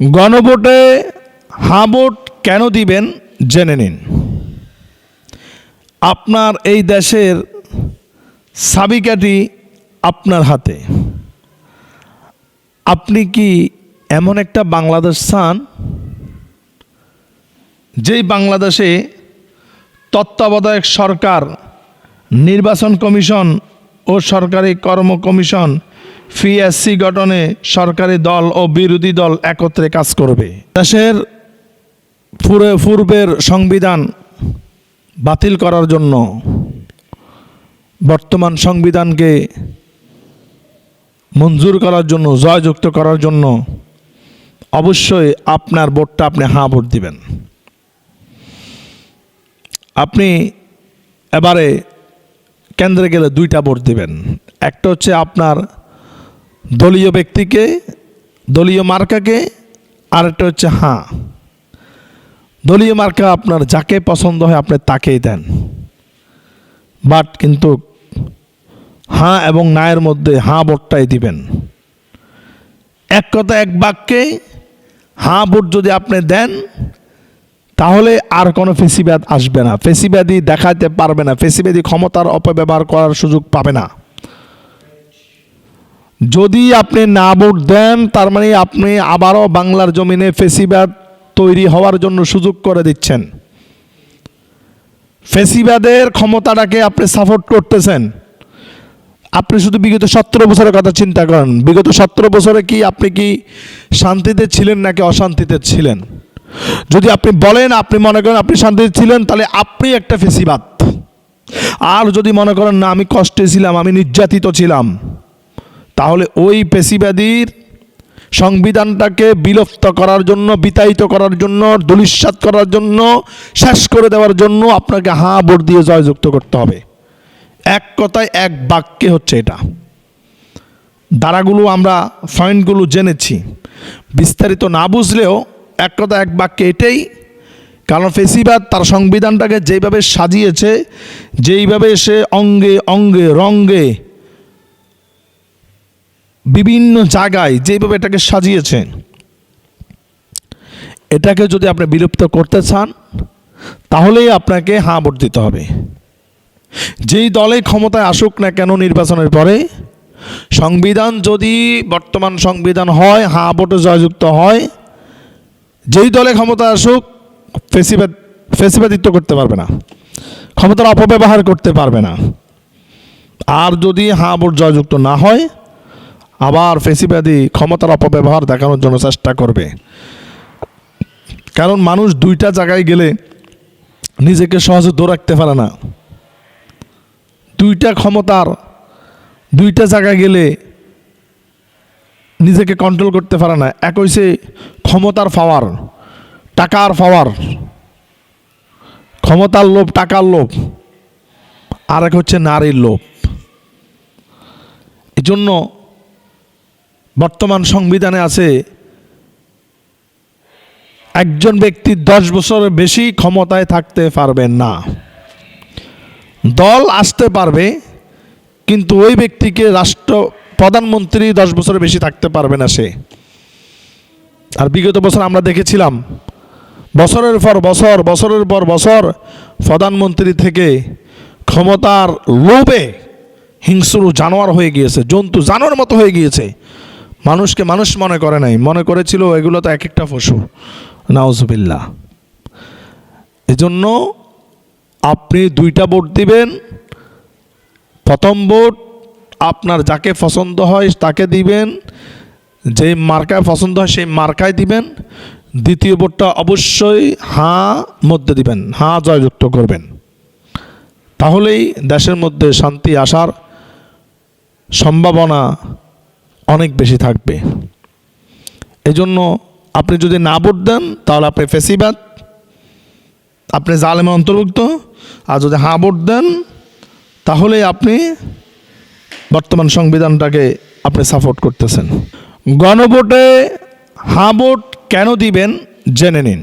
গণভোটে হাঁ ভোট কেন দিবেন জেনে নিন। আপনার এই দেশের সাবিকাটি আপনার হাতে। আপনি কি এমন একটা বাংলাদেশ চান, যেই বাংলাদেশে তত্ত্বাবধায়ক সরকার, নির্বাচন কমিশন ও সরকারি কর্ম কমিশন ফিএসসি গঠনে সরকারি দল ও বিরোধী দল একত্রে কাজ করবে। দেশের পুরে পূর্বের সংবিধান বাতিল করার জন্য বর্তমান সংবিধানকে মঞ্জুর করার জন্য, জয়যুক্ত করার জন্য অবশ্যই আপনার ভোটটা আপনি হাঁ ভোট দিবেন। আপনি এবারে কেন্দ্রে গেলে দুইটা ভোট দিবেন। একটা হচ্ছে আপনার দলীয় ব্যক্তিকে, দলীয় মার্কাকে, আরেকটা হচ্ছে হাঁ। দলীয় মার্কা আপনার যাকে পছন্দ হয় আপনি তাকেই দেন। বাট কিন্তু হাঁ এবং নায়ের মধ্যে হাঁ ভোটটাই দিবেন। এক কথা এক বাক্যে হাঁ ভোট যদি আপনি দেন, তাহলে আর কোনো ফেসিবাদ আসবে না। ফেসিবাদী দেখাতে পারবে না। ফেসিবাদী ক্ষমতার অপব্যবহার করার সুযোগ পাবে না। যদি আপনি না ভোট দেন, তার মানে আপনি আবারও বাংলার জমিনে ফেসিবাদ তৈরি হওয়ার জন্য সুযোগ করে দিচ্ছেন। ফেসিবাদের ক্ষমতাটাকে আপনি সাপোর্ট করতেছেন। আপনি শুধু বিগত সতেরো বছরের কথা চিন্তা করেন। বিগত সতেরো বছরে কি আপনি কি শান্তিতে ছিলেন নাকি অশান্তিতে ছিলেন? যদি আপনি বলেন, আপনি মনে করেন আপনি শান্তিতে ছিলেন, তাহলে আপনি একটা ফেসিবাদ। আর যদি মনে করেন, না, আমি কষ্টে ছিলাম, আমি নির্যাতিত ছিলাম। তাহলে ওই পেশিবাদীর সংবিধানটাকে বিলুপ্ত করার জন্য, বিতাড়িত করার জন্য দুলিশ্বাত করার জন্য, শেষ করে দেওয়ার জন্য আপনাকে হাঁ ভোট দিয়ে জয়যুক্ত করতে হবে। এক কথায় এক বাক্যে হচ্ছে এটা। দ্বারাগুলো আমরা, পয়েন্টগুলো জেনেছি। বিস্তারিত না বুঝলেও এক কথা এক বাক্যে এটাই। কারণ ফেসিবাদ তার সংবিধানটাকে যেইভাবে সাজিয়েছে, যেইভাবে সে অঙ্গে অঙ্গে, রঙ্গে বিভিন্ন জায়গায় যেভাবে এটাকে সাজিয়েছেন, এটাকে যদি আপনি বিলুপ্ত করতে চান, তাহলেই আপনাকে হাঁ ভোট দিতে হবে। যেই দলে ক্ষমতায় আসুক না কেন নির্বাচনের পরে, সংবিধান যদি বর্তমান সংবিধান হয়, হাঁ ভোটে জয়যুক্ত হয়, যেই দলে ক্ষমতা আসুক ফেসিবাদ ফেসিবাদিত্ব করতে পারবে না, ক্ষমতার অপব্যবহার করতে পারবে না। আর যদি হাঁ ভোট জয়যুক্ত না হয় আবার ফেসিবাদী ক্ষমতার অপব্যবহার দেখানোর জন্য চেষ্টা করবে। কারণ মানুষ দুইটা জায়গায় গেলে নিজেকে সহজে দৌড় রাখতে পারে না। দুইটা ক্ষমতার দুইটা জায়গায় গেলে নিজেকে কন্ট্রোল করতে পারে না। এক হইছে ক্ষমতার পাওয়ার টাকার পাওয়ার ক্ষমতার লোভ, টাকার লোভ। আর এক হচ্ছে নারীর লোভ। এই জন্য বর্তমান সংবিধানে আছে, একজন ব্যক্তি দশ বছরের বেশি ক্ষমতায় থাকতে পারবেন না। দল আসতে পারবে, কিন্তু ওই ব্যক্তিকে রাষ্ট্র, প্রধানমন্ত্রী দশ বছরের বেশি থাকতে পারবে না সে। আর বিগত বছর আমরা দেখেছিলাম, বছরের পর বছর, বছরের পর বছর প্রধানমন্ত্রী থেকে ক্ষমতার লোভে হিংস্র জানোয়ার হয়ে গিয়েছে, জন্তু জানোয়ার মতো হয়ে গিয়েছে। মানুষকে, মানুষ মনে করে নাই। মনে করেছিল এগুলো তো এক একটা পশু। নাউজুবিল্লা এজন্য আপনি দুইটা ভোট দিবেন। প্রথম ভোট আপনার যাকে পছন্দ হয় তাকে দিবেন। যে মার্কায় পছন্দ হয় সেই মার্কায় দিবেন। দ্বিতীয় ভোটটা অবশ্যই হাঁ মধ্যে দিবেন, হাঁ জয়যুক্ত করবেন। তাহলেই দেশের মধ্যে শান্তি আসার সম্ভাবনা অনেক বেশি থাকবে। এজন্য আপনি যদি না ভোট দেন, তাহলে আপনি ফেসিবাদ, আপনি জালেমের অন্তর্ভুক্ত। আর যদি হাঁ ভোট দেন, তাহলে আপনি বর্তমান সংবিধানটাকে আপনি সাপোর্ট করতেছেন। গণভোটে হাঁ ভোট কেন দিবেন, জেনে নিন।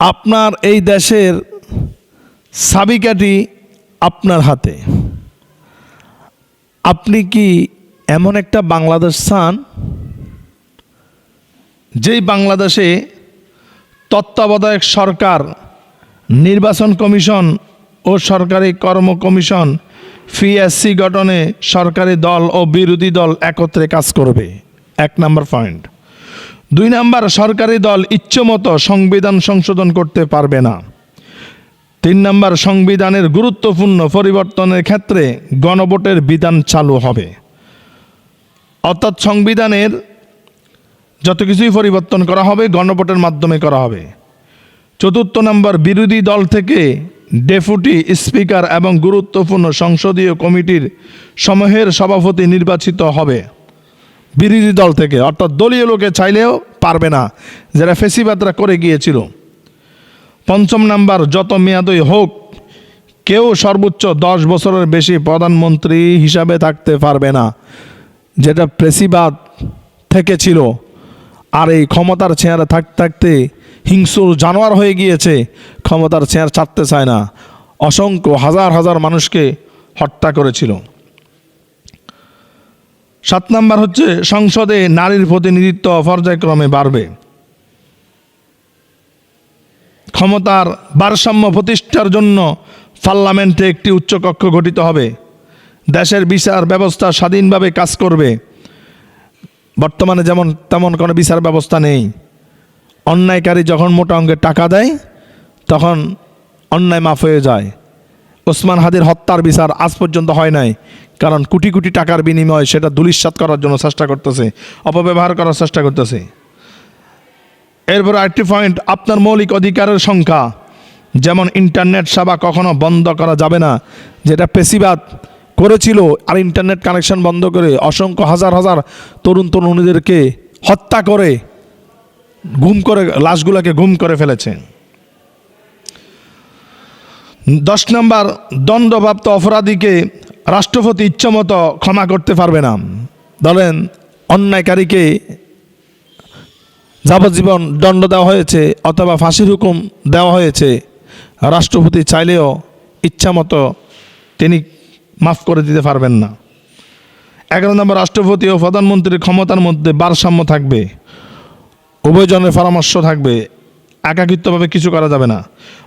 আপনার এই দেশের সাবিকাটি আপনার হাতে। আপনি কি এমন একটা বাংলাদেশ চান যেই বাংলাদেশে তত্ত্বাবধায়ক সরকার, নির্বাচন কমিশন ও সরকারি কর্ম কমিশন, ফিএসসি গঠনে সরকারি দল ও বিরোধী দল একত্রে কাজ করবে। এক নম্বর পয়েন্ট। দুই নাম্বার, সরকারি দল ইচ্ছামতো সংবিধান সংশোধন করতে পারবে না। তিন নম্বর, সংবিধানের গুরুত্বপূর্ণ পরিবর্তনের ক্ষেত্রে গণভোটের বিধান চালু হবে। অর্থাৎ সংবিধানের যত কিছুই পরিবর্তন করা হবে, গণভোটের মাধ্যমে করা হবে। চতুর্থ নম্বর, বিরোধী দল থেকে ডেপুটি স্পিকার এবং গুরুত্বপূর্ণ সংসদীয় কমিটির সমূহের সভাপতি নির্বাচিত হবে। বিরোধী দল থেকে, অর্থাৎ দলীয় লোকে চাইলেও পারবে না, যারা ফেসিবাদরা করে গিয়েছিল। পঞ্চম নাম্বার, যত মেয়াদই হোক, কেউ সর্বোচ্চ দশ বছরের বেশি প্রধানমন্ত্রী হিসাবে থাকতে পারবে না। যেটা প্রেসিবাদ থেকে ছিল, আর এই ক্ষমতার চেয়ারে থাকতে থাকতে হিংস্র জানোয়ার হয়ে গিয়েছে, ক্ষমতার চেয়ার ছাড়তে চায় না। অসংখ্য হাজার হাজার মানুষকে হত্যা করেছিল। সাত নাম্বার হচ্ছে, সংসদে নারীর প্রতিনিধিত্ব পর্যায়ক্রমে বাড়বে। ক্ষমতার ভারসাম্য প্রতিষ্ঠার জন্য পার্লামেন্টে একটি উচ্চকক্ষ গঠিত হবে। দেশের বিচার ব্যবস্থা স্বাধীনভাবে কাজ করবে। বর্তমানে যেমন তেমন কোনো বিচার ব্যবস্থা নেই। অন্যায়কারী যখন মোটা অঙ্কের টাকা দেয়, তখন অন্যায় মাফ হয়ে যায়। ওসমান হাদির হত্যার বিচার আজ পর্যন্ত হয় নাই, কারণ কোটি কোটি টাকার বিনিময়ে সেটা দুলিশ্বাত করার জন্য চেষ্টা করতেছে, অপব্যবহার করার চেষ্টা করতেছে। এরপর আরেকটি পয়েন্ট আপনার মৌলিক অধিকারের সংখ্যা। যেমন ইন্টারনেট সেবা কখনো বন্ধ করা যাবে না, যেটা পেশিবাদ করেছিল আর ইন্টারনেট কানেকশন বন্ধ করে অসংখ্য হাজার হাজার তরুণ তরুণীদেরকে হত্যা করে গুম করে, লাশগুলোকে গুম করে ফেলেছে। দশ নম্বর, দণ্ডপ্রাপ্ত অপরাধীকে রাষ্ট্রপতি ইচ্ছামতো ক্ষমা করতে পারবে না। ধরেন, অন্যায়কারীকে যাবজ্জীবন দণ্ড দেওয়া হয়েছে অথবা ফাঁসির হুকুম দেওয়া হয়েছে, রাষ্ট্রপতি চাইলেও ইচ্ছামতো তিনি মাফ করে দিতে পারবেন না। এগারো নম্বর, রাষ্ট্রপতি ও প্রধানমন্ত্রীর ক্ষমতার মধ্যে ভারসাম্য থাকবে। উভয়জনের পরামর্শ থাকবে। একাকিত্বভাবে কিছু করা যাবে না।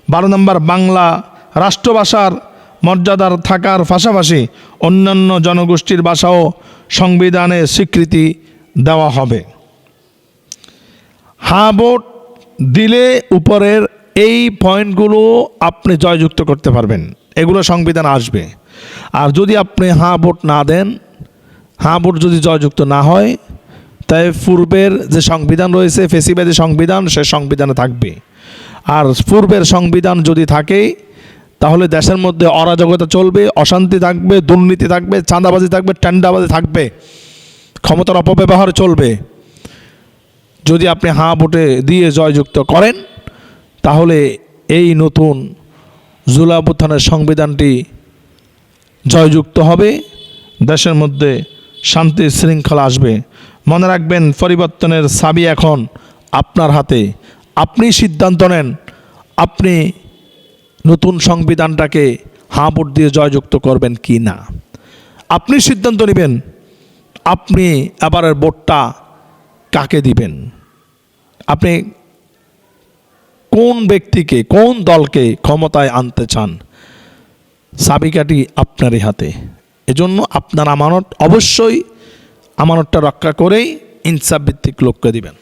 বারো নম্বর, বাংলা রাষ্ট্রভাষার মর্যাদার থাকার পাশাপাশি অন্যান্য জনগোষ্ঠীর ভাষাও সংবিধানে স্বীকৃতি দেওয়া হবে। হা ভোট দিলে উপরের এই পয়েন্টগুলো আপনি জয়যুক্ত করতে পারবেন। এগুলো সংবিধান আসবে। আর যদি আপনি হাঁ ভোট না দেন, হাঁ ভোট যদি জয়যুক্ত না হয়, তাই পূর্বের যে সংবিধান রয়েছে, ফেসিবাদী সংবিধান, সে সংবিধানে থাকবে। আর পূর্বের সংবিধান যদি থাকে, তাহলে দেশের মধ্যে অরাজকতা চলবে, অশান্তি থাকবে, দুর্নীতি থাকবে, চাঁদাবাজি থাকবে টেন্ডাবাজি থাকবে, ক্ষমতার অপব্যবহার চলবে। যদি আপনি হাঁ ভোটে দিয়ে জয়যুক্ত করেন, তাহলে এই নতুন জুলাবুত্থানের সংবিধানটি জয়যুক্ত হবে। দেশের মধ্যে শান্তি শৃঙ্খলা আসবে। মনে রাখবেন, পরিবর্তনের চাবি এখন আপনার হাতে। আপনি সিদ্ধান্ত নেন, আপনি নতুন সংবিধানটাকে হাঁ ভোট দিয়ে জয়যুক্ত করবেন কি না। আপনি সিদ্ধান্ত নেবেন, আপনি এবারের ভোটটা কাকে দিবেন? আপনি কোন ব্যক্তিকে, কোন দলকে ক্ষমতায় আনতে চান? চাবিকাঠি আপনারই হাতে। এজন্য আপনার আমানত অবশ্যই আমানতটা রক্ষা করেই ইনসাফ ভিত্তিক লোককে দিবেন।